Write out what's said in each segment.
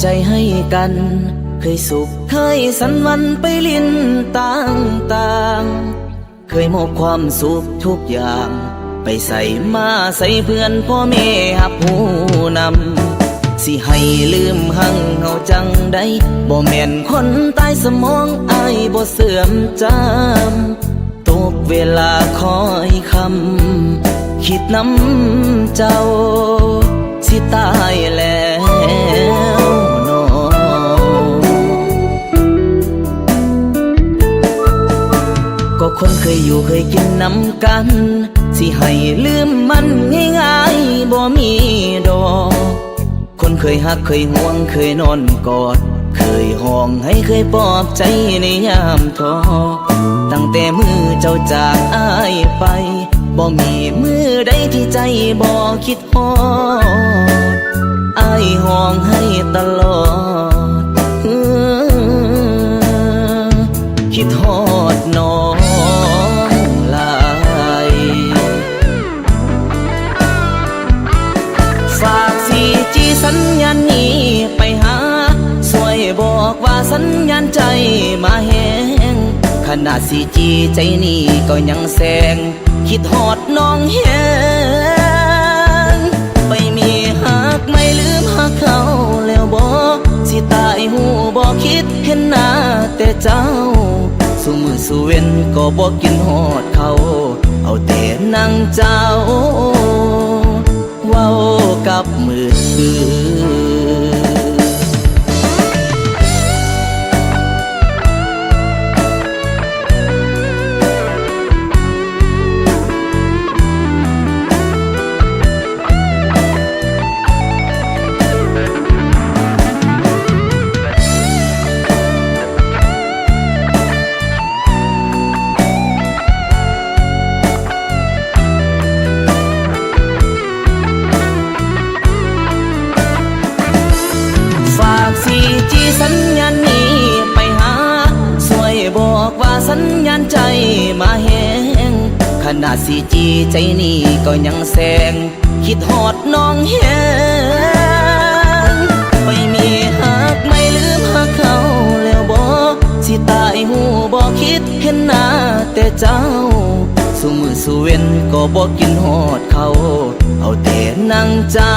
ใจให้กัน เคยสุขเคยสันวันไปลินต่างต่างเคยมอบความสุขทุกอย่าง ไปใส่มาใส่เพื่อนพ่อแม่หับหูนำสิให้ลืมหังเฮาจังได้บ่แม่นคนตายสมองอายบ่เสื่อมจำตกเวลาคอยคำคิดน้ำเจ้า สิตาย คนเคยอยู่เคยกินน้ำกัน สิให้ลืมมันง่ายๆบ่มีดอก คนเคยหักเคยห่วงเคยนอนกอด เคยห้องให้เคยปลอบใจในยามท้อตั้งแต่มือเจ้าจากอายไป บ่มีมือใดที่ใจบ่คิดฮอดอายห้องให้ตลอด สัญญาณใจมาแหงขนาดสีจีใจนี่ก็ยังแสง คิดหอดน้องแหงไม่มีหักไม่ลืมหักเขาแล้วบอกสิตายหูบอกคิดเห็นหน้าแต่เจ้า สุมือสุเวนก็บอกกินหอดเขา เอาแต่นั่งเจ้า เว้ากับมือ สัญญาณนี้ไปหา สวยบอกว่าสัญญาณใจมาแหงขนาดสีจีใจนี่ก็ยังแสง คิดหอดน้องแหงไม่มีหักไม่ลืมหักเขาแล้วบอกสิตายหูบอกคิดเห็นหน้าแต่เจ้าสุมือสุเวนก็บอกกินหอดเขา เอาแต่นั่งเจ้า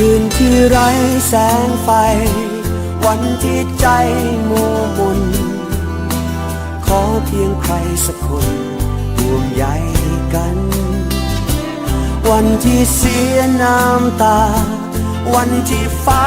คืนที่ไร้แสงไฟ วันที่ใจมัวมนขอเพียงใครสักคนห่วงใยกัน วันที่เสียน้ำตา วันที่ฟ้า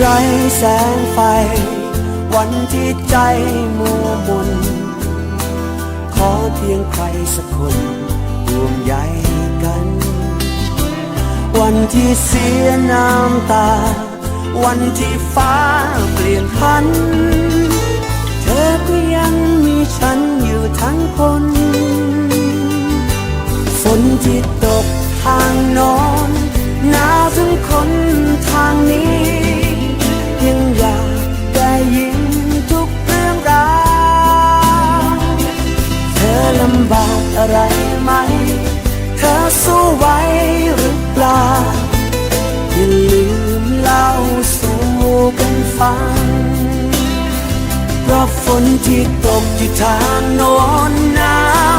ไร้แสงไฟ วันที่ใจมัวมน ขอเพียงใครสักคนห่วงใยกัน วันที่เสียน้ำตา วันที่ฟ้าเปลี่ยนพัน เธอก็ยังมีฉันอยู่ทั้งคนฝนที่ตกทางนอนหนาวถึงคนทางนี้ำบากอะไรไหม เธอสู้ไหวหรือเปล่า อย่าลืมเล่าสู่กันฟัง เพราะฝนที่ตกที่ทางโน้นหนาว